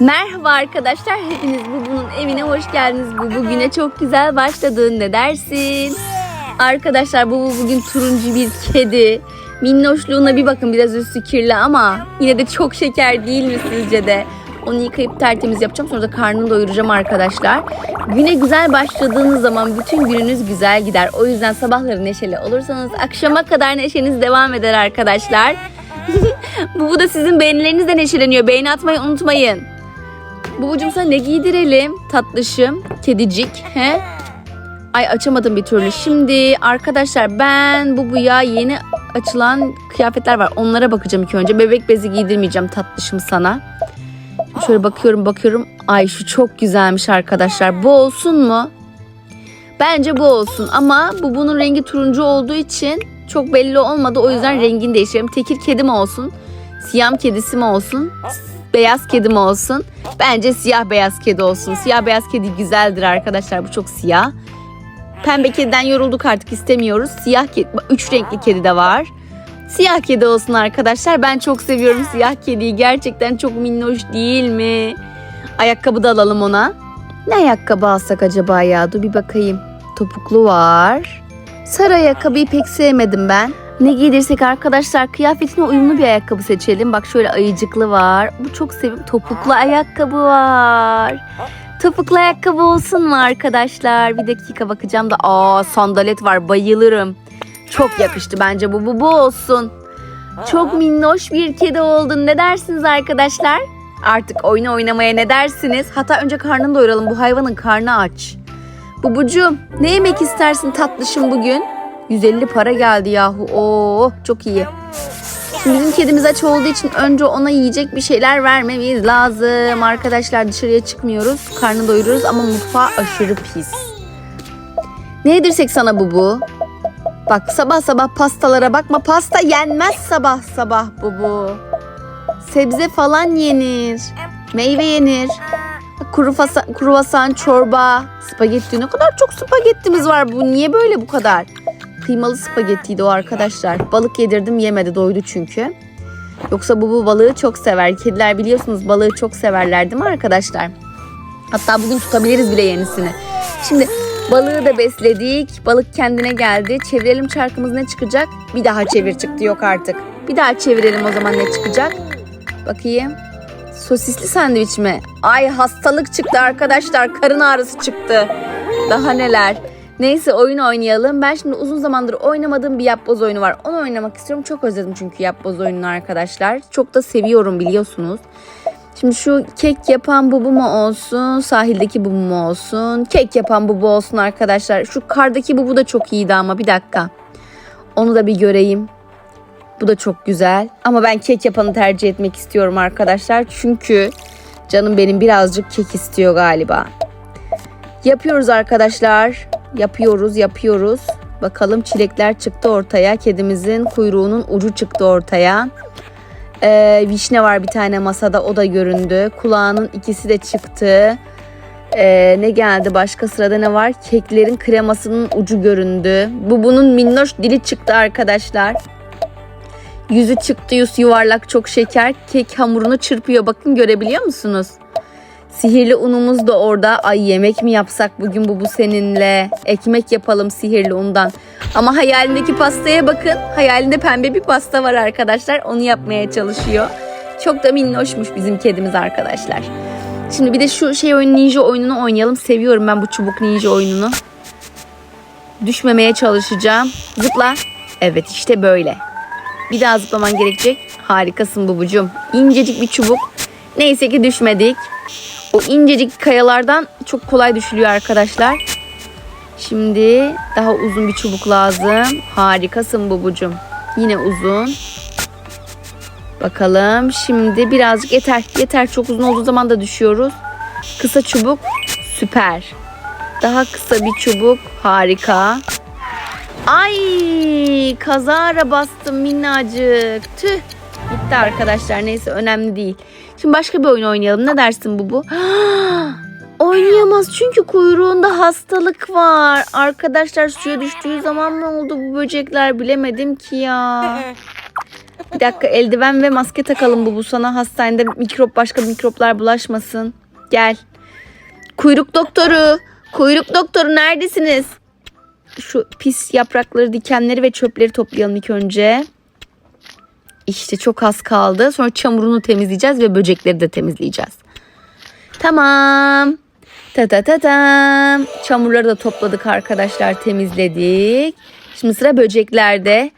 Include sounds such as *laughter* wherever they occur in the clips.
Merhaba arkadaşlar, hepiniz Bubu'nun evine hoş geldiniz. Bu bugüne çok güzel başladın. Ne dersin? Arkadaşlar Bubu bugün turuncu bir kedi. Minnoşluğuna bir bakın biraz üstü kirli ama yine de çok şeker değil mi sizce de? Onu yıkayıp tertemiz yapacağım sonra da karnını doyuracağım arkadaşlar. Güne güzel başladığınız zaman bütün gününüz güzel gider. O yüzden sabahları neşeli olursanız akşama kadar neşeniz devam eder arkadaşlar. *laughs* Bubu da sizin beğenilerinizle neşeleniyor. Beğeni atmayı unutmayın. Bubucum sana ne giydirelim? Tatlışım, kedicik. He? Ay açamadım bir türlü. Şimdi arkadaşlar ben Bubu'ya yeni açılan kıyafetler var. Onlara bakacağım ilk önce. Bebek bezi giydirmeyeceğim tatlışım sana. Şöyle bakıyorum bakıyorum. Ay şu çok güzelmiş arkadaşlar. Bu olsun mu? Bence bu olsun ama Bubu'nun rengi turuncu olduğu için çok belli olmadı. O yüzden rengini değiştirelim. Tekir kedi mi olsun? Siyam kedisi mi olsun? Beyaz kedi mi olsun? Bence siyah beyaz kedi olsun. Siyah beyaz kedi güzeldir arkadaşlar. Bu çok siyah. Pembe kediden yorulduk artık istemiyoruz. Siyah kedi, üç renkli kedi de var. Siyah kedi olsun arkadaşlar. Ben çok seviyorum siyah kediyi. Gerçekten çok minnoş değil mi? Ayakkabı da alalım ona. Ne ayakkabı alsak acaba ya? Dur bir bakayım. Topuklu var. Sarı ayakkabıyı pek sevmedim ben. Ne giydirsek arkadaşlar kıyafetine uyumlu bir ayakkabı seçelim. Bak şöyle ayıcıklı var. Bu çok sevim. Topuklu ayakkabı var. Topuklu ayakkabı olsun mu arkadaşlar? Bir dakika bakacağım da. Aa sandalet var bayılırım. Çok yakıştı bence bu. Bu, bu olsun. Çok minnoş bir kedi oldun. Ne dersiniz arkadaşlar? Artık oyunu oynamaya ne dersiniz? Hatta önce karnını doyuralım. Bu hayvanın karnı aç. Bubucuğum ne yemek istersin tatlışım bugün? 150 para geldi yahu. Oo çok iyi. Şimdi bizim kedimiz aç olduğu için önce ona yiyecek bir şeyler vermemiz lazım. Arkadaşlar dışarıya çıkmıyoruz. Karnını doyuruyoruz ama mutfağı aşırı pis. Ne yedirsek sana bubu? Bak sabah sabah pastalara bakma. Pasta yenmez sabah sabah bubu. Sebze falan yenir. Meyve yenir. Kuru fasan, kruvasan, çorba, spagetti. Ne kadar çok spagettimiz var. Bu niye böyle bu kadar? Kıymalı spagettiydi o arkadaşlar. Balık yedirdim yemedi doydu çünkü. Yoksa bu, bu balığı çok sever. Kediler biliyorsunuz balığı çok severler değil mi arkadaşlar? Hatta bugün tutabiliriz bile yenisini. Şimdi balığı da besledik. Balık kendine geldi. Çevirelim çarkımız ne çıkacak? Bir daha çevir çıktı yok artık. Bir daha çevirelim o zaman ne çıkacak? Bakayım. Sosisli sandviç mi? Ay hastalık çıktı arkadaşlar. Karın ağrısı çıktı. Daha neler. Neyse oyun oynayalım. Ben şimdi uzun zamandır oynamadığım bir yapboz oyunu var. Onu oynamak istiyorum. Çok özledim çünkü yapboz oyununu arkadaşlar. Çok da seviyorum biliyorsunuz. Şimdi şu kek yapan bubu mu olsun, sahildeki bubu mu olsun? Kek yapan bubu olsun arkadaşlar. Şu kardaki bubu da çok iyiydi ama bir dakika. Onu da bir göreyim. Bu da çok güzel. Ama ben kek yapanı tercih etmek istiyorum arkadaşlar. Çünkü canım benim birazcık kek istiyor galiba. Yapıyoruz arkadaşlar. Yapıyoruz, yapıyoruz. Bakalım çilekler çıktı ortaya. Kedimizin kuyruğunun ucu çıktı ortaya. Ee, vişne var bir tane masada o da göründü. Kulağının ikisi de çıktı. Ee, ne geldi başka sırada ne var? Keklerin kremasının ucu göründü. Bu bunun minnoş dili çıktı arkadaşlar. Yüzü çıktı yüz yuvarlak çok şeker. Kek hamurunu çırpıyor bakın görebiliyor musunuz? Sihirli unumuz da orada. Ay yemek mi yapsak bugün bu bu seninle? Ekmek yapalım sihirli undan. Ama hayalindeki pastaya bakın. Hayalinde pembe bir pasta var arkadaşlar. Onu yapmaya çalışıyor. Çok da minnoşmuş bizim kedimiz arkadaşlar. Şimdi bir de şu şey oyun ninja oyununu oynayalım. Seviyorum ben bu çubuk ninja oyununu. Düşmemeye çalışacağım. Zıpla. Evet işte böyle. Bir daha zıplaman gerekecek. Harikasın bubucum. İncecik bir çubuk. Neyse ki düşmedik. O incecik kayalardan çok kolay düşülüyor arkadaşlar. Şimdi daha uzun bir çubuk lazım. Harikasın bubucum. Yine uzun. Bakalım şimdi birazcık yeter. Yeter çok uzun olduğu zaman da düşüyoruz. Kısa çubuk süper. Daha kısa bir çubuk harika. Ay kazara bastım minnacık. Tüh. Gitti arkadaşlar neyse önemli değil. Şimdi başka bir oyun oynayalım. Ne dersin bu bu? *gasps* Oynayamaz çünkü kuyruğunda hastalık var. Arkadaşlar suya düştüğü zaman mı oldu bu böcekler bilemedim ki ya. Bir dakika eldiven ve maske takalım bu bu sana hastanede mikrop başka mikroplar bulaşmasın. Gel. Kuyruk doktoru. Kuyruk doktoru neredesiniz? Şu pis yaprakları, dikenleri ve çöpleri toplayalım ilk önce. İşte çok az kaldı. Sonra çamurunu temizleyeceğiz ve böcekleri de temizleyeceğiz. Tamam. Ta ta ta tam. Çamurları da topladık arkadaşlar temizledik. Şimdi sıra böceklerde.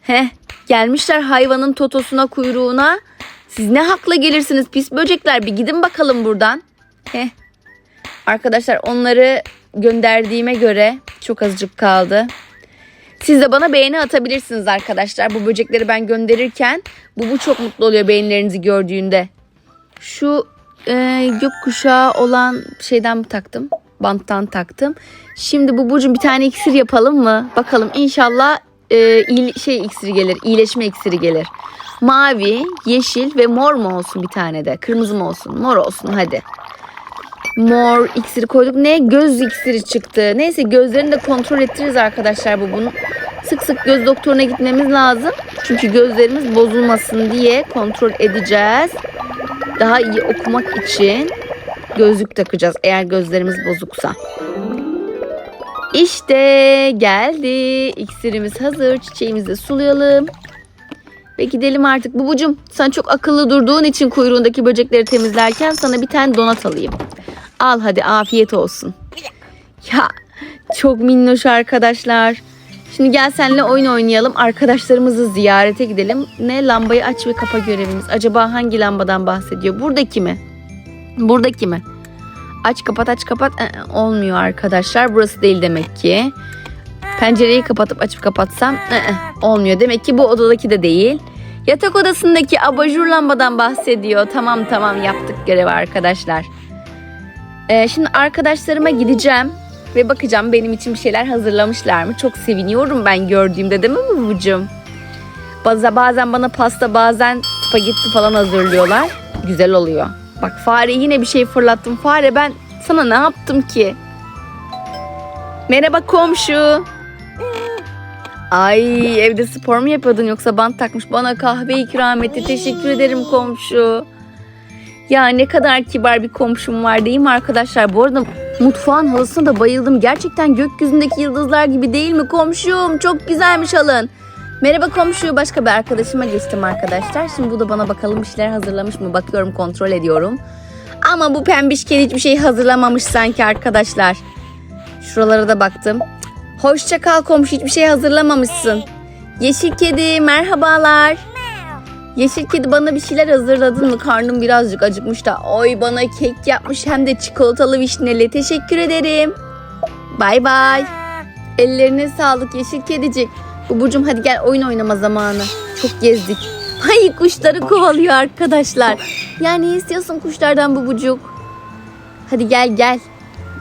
Heh gelmişler hayvanın totosuna kuyruğuna. Siz ne hakla gelirsiniz pis böcekler bir gidin bakalım buradan. Heh. Arkadaşlar onları gönderdiğime göre çok azıcık kaldı. Siz de bana beğeni atabilirsiniz arkadaşlar. Bu böcekleri ben gönderirken bu bu çok mutlu oluyor beğenilerinizi gördüğünde. Şu e, gökkuşağı olan şeyden taktım. Banttan taktım. Şimdi bu burcun bir tane iksir yapalım mı? Bakalım inşallah e, iyil- şey iksiri gelir. iyileşme iksiri gelir. Mavi, yeşil ve mor mu olsun bir tane de? Kırmızı mı olsun? Mor olsun hadi. Mor iksiri koyduk. Ne? Göz iksiri çıktı. Neyse gözlerini de kontrol ettiririz arkadaşlar bu bunu. Sık sık göz doktoruna gitmemiz lazım. Çünkü gözlerimiz bozulmasın diye kontrol edeceğiz. Daha iyi okumak için gözlük takacağız eğer gözlerimiz bozuksa. İşte geldi. İksirimiz hazır. Çiçeğimizi sulayalım. Ve gidelim artık. Bubucum sen çok akıllı durduğun için kuyruğundaki böcekleri temizlerken sana bir tane donat alayım. Al hadi afiyet olsun. Ya çok minnoş arkadaşlar. Şimdi gel seninle oyun oynayalım. Arkadaşlarımızı ziyarete gidelim. Ne lambayı aç ve kapa görevimiz. Acaba hangi lambadan bahsediyor? Buradaki mi? Buradaki mi? Aç kapat aç kapat. Ee, olmuyor arkadaşlar. Burası değil demek ki. Pencereyi kapatıp açıp kapatsam ee, olmuyor. Demek ki bu odadaki de değil. Yatak odasındaki abajur lambadan bahsediyor. Tamam tamam yaptık görevi arkadaşlar. Ee, şimdi arkadaşlarıma gideceğim ve bakacağım benim için bir şeyler hazırlamışlar mı? Çok seviniyorum ben gördüğümde değil mi? Bazen, bazen bana pasta bazen spagetti falan hazırlıyorlar. Güzel oluyor. Bak fare yine bir şey fırlattım. Fare ben sana ne yaptım ki? Merhaba komşu. Ay evde spor mu yapıyordun yoksa bant takmış bana kahve ikram etti. Teşekkür ederim komşu. Ya ne kadar kibar bir komşum var değil mi arkadaşlar? Bu arada mutfağın halısına da bayıldım. Gerçekten gökyüzündeki yıldızlar gibi değil mi komşum? Çok güzelmiş halın. Merhaba komşu. Başka bir arkadaşıma geçtim arkadaşlar. Şimdi bu da bana bakalım bir şeyler hazırlamış mı? Bakıyorum kontrol ediyorum. Ama bu pembiş kedi hiçbir şey hazırlamamış sanki arkadaşlar. Şuralara da baktım. Hoşça kal komşu hiçbir şey hazırlamamışsın. Yeşil kedi merhabalar. Yeşil kedi bana bir şeyler hazırladın mı? Karnım birazcık acıkmış da. Oy bana kek yapmış hem de çikolatalı vişneli. Teşekkür ederim. Bay bay. Ellerine sağlık yeşil kedicik. Bubucum hadi gel oyun oynama zamanı. Çok gezdik. Ay kuşları kovalıyor arkadaşlar. Ya ne istiyorsun kuşlardan bubucuk? Hadi gel gel.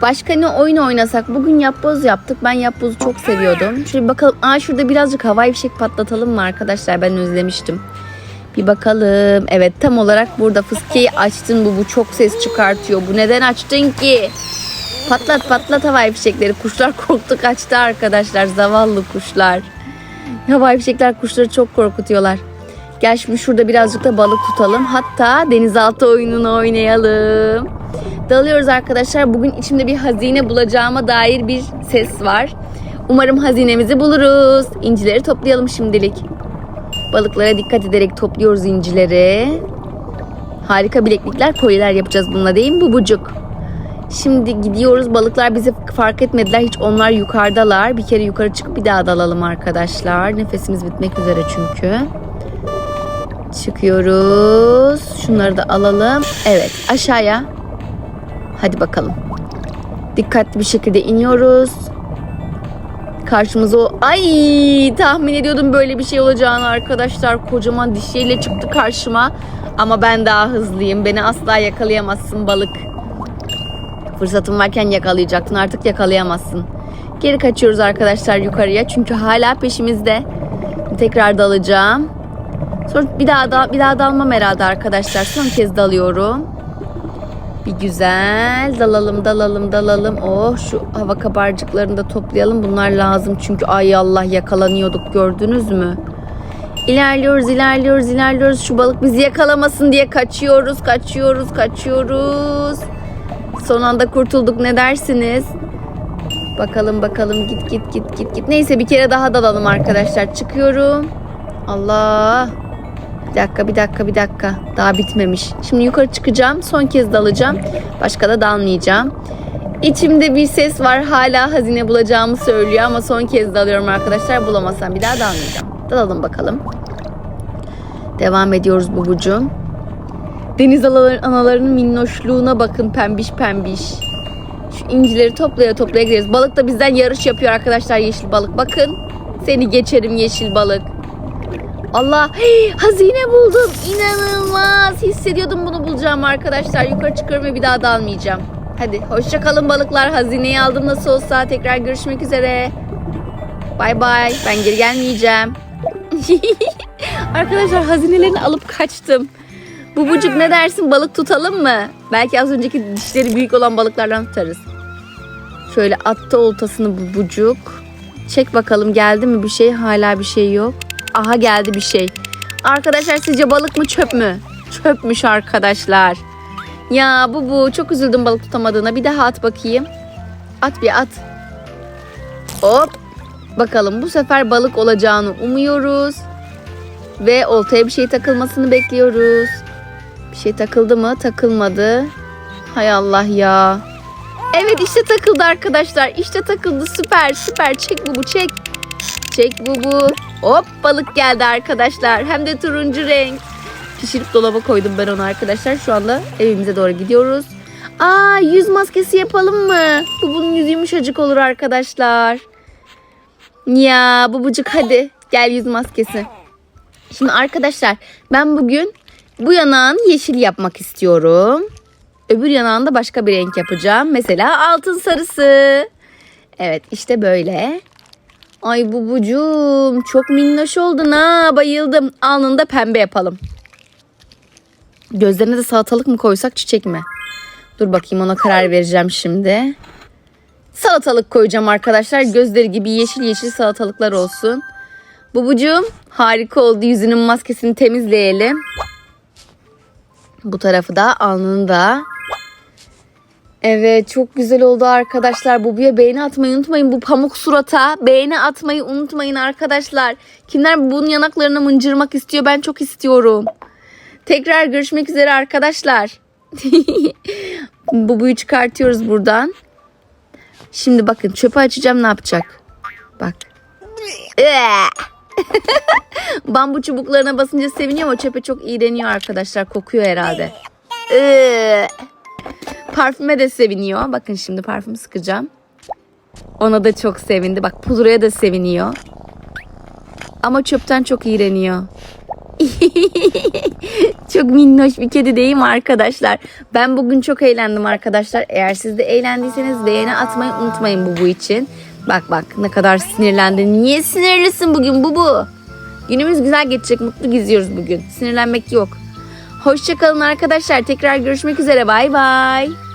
Başka ne oyun oynasak? Bugün yapboz yaptık. Ben yapbozu çok seviyordum. Şöyle bakalım. Aa şurada birazcık havai fişek patlatalım mı arkadaşlar? Ben özlemiştim. Bir bakalım. Evet tam olarak burada fıskiyeyi açtın bu. Bu çok ses çıkartıyor. Bu neden açtın ki? Patlat patlat havai fişekleri. Kuşlar korktu kaçtı arkadaşlar. Zavallı kuşlar. Havai fişekler kuşları çok korkutuyorlar. Gel şimdi şurada birazcık da balık tutalım. Hatta denizaltı oyununu oynayalım. Dalıyoruz arkadaşlar. Bugün içimde bir hazine bulacağıma dair bir ses var. Umarım hazinemizi buluruz. İncileri toplayalım şimdilik. Balıklara dikkat ederek topluyoruz incileri. Harika bileklikler, kolyeler yapacağız bununla değil mi bubucuk? Şimdi gidiyoruz. Balıklar bizi fark etmediler. Hiç onlar yukarıdalar. Bir kere yukarı çıkıp bir daha dalalım arkadaşlar. Nefesimiz bitmek üzere çünkü. Çıkıyoruz. Şunları da alalım. Evet aşağıya. Hadi bakalım. Dikkatli bir şekilde iniyoruz. Karşımıza o... Ay tahmin ediyordum böyle bir şey olacağını arkadaşlar. Kocaman dişiyle çıktı karşıma. Ama ben daha hızlıyım. Beni asla yakalayamazsın balık. Fırsatın varken yakalayacaktın. Artık yakalayamazsın. Geri kaçıyoruz arkadaşlar yukarıya. Çünkü hala peşimizde. Tekrar dalacağım. Sonra bir daha da bir daha dalmam herhalde arkadaşlar. Son kez dalıyorum. Bir güzel dalalım dalalım dalalım. Oh şu hava kabarcıklarını da toplayalım. Bunlar lazım çünkü ay Allah yakalanıyorduk gördünüz mü? İlerliyoruz, ilerliyoruz, ilerliyoruz. Şu balık bizi yakalamasın diye kaçıyoruz, kaçıyoruz, kaçıyoruz. Son anda kurtulduk ne dersiniz? Bakalım bakalım git git git git git. Neyse bir kere daha dalalım arkadaşlar. Çıkıyorum. Allah. Bir dakika bir dakika bir dakika. Daha bitmemiş. Şimdi yukarı çıkacağım. Son kez dalacağım. Başka da dalmayacağım. İçimde bir ses var. Hala hazine bulacağımı söylüyor ama son kez dalıyorum arkadaşlar. Bulamazsam bir daha dalmayacağım. Dalalım bakalım. Devam ediyoruz bubucuğum. Deniz anaları- analarının minnoşluğuna bakın pembiş pembiş. Şu incileri toplaya toplaya gideriz. Balık da bizden yarış yapıyor arkadaşlar yeşil balık. Bakın seni geçerim yeşil balık. Allah hey, hazine buldum. İnanılmaz. Hissediyordum bunu bulacağım arkadaşlar. Yukarı çıkıyorum ve bir daha dalmayacağım. Hadi hoşça kalın balıklar. Hazineyi aldım nasıl olsa. Tekrar görüşmek üzere. Bay bay. Ben geri gelmeyeceğim. *laughs* arkadaşlar hazinelerini alıp kaçtım. Bubucuk ne dersin balık tutalım mı? Belki az önceki dişleri büyük olan balıklardan tutarız. Şöyle attı oltasını bubucuk. Çek bakalım geldi mi bir şey? Hala bir şey yok. Aha geldi bir şey. Arkadaşlar sizce balık mı çöp mü? Çöpmüş arkadaşlar. Ya bu bu çok üzüldüm balık tutamadığına. Bir daha at bakayım. At bir at. Hop. Bakalım bu sefer balık olacağını umuyoruz. Ve oltaya bir şey takılmasını bekliyoruz. Bir şey takıldı mı? Takılmadı. Hay Allah ya. Evet işte takıldı arkadaşlar. İşte takıldı. Süper süper. Çek bu bu çek. Çek bu bu. Hop balık geldi arkadaşlar. Hem de turuncu renk. Pişirip dolaba koydum ben onu arkadaşlar. Şu anda evimize doğru gidiyoruz. Aa yüz maskesi yapalım mı? Bu bunun yüzü yumuşacık olur arkadaşlar. Ya bubucuk hadi gel yüz maskesi. Şimdi arkadaşlar ben bugün bu yanağın yeşil yapmak istiyorum. Öbür yanağını da başka bir renk yapacağım. Mesela altın sarısı. Evet işte böyle. Ay bubucuğum çok minnoş oldun ha bayıldım. Alnını da pembe yapalım. Gözlerine de salatalık mı koysak çiçek mi? Dur bakayım ona karar vereceğim şimdi. Salatalık koyacağım arkadaşlar. Gözleri gibi yeşil yeşil salatalıklar olsun. Bubucuğum harika oldu. Yüzünün maskesini temizleyelim. Bu tarafı da alnını da. Evet çok güzel oldu arkadaşlar. Bubuya beğeni atmayı unutmayın. Bu pamuk surata beğeni atmayı unutmayın arkadaşlar. Kimler bunun yanaklarına mıncırmak istiyor ben çok istiyorum. Tekrar görüşmek üzere arkadaşlar. *laughs* Bubuyu çıkartıyoruz buradan. Şimdi bakın çöpü açacağım ne yapacak? Bak. *laughs* Bambu çubuklarına basınca seviniyor ama çöpe çok iğreniyor arkadaşlar. Kokuyor herhalde. Parfüme de seviniyor. Bakın şimdi parfüm sıkacağım. Ona da çok sevindi. Bak pudraya da seviniyor. Ama çöpten çok iğreniyor. *laughs* çok minnoş bir kedi değil mi arkadaşlar? Ben bugün çok eğlendim arkadaşlar. Eğer siz de eğlendiyseniz beğeni atmayı unutmayın bu bu için. Bak bak ne kadar sinirlendi. Niye sinirlisin bugün bu bu? Günümüz güzel geçecek. Mutlu geziyoruz bugün. Sinirlenmek yok. Hoşçakalın arkadaşlar. Tekrar görüşmek üzere. Bay bay.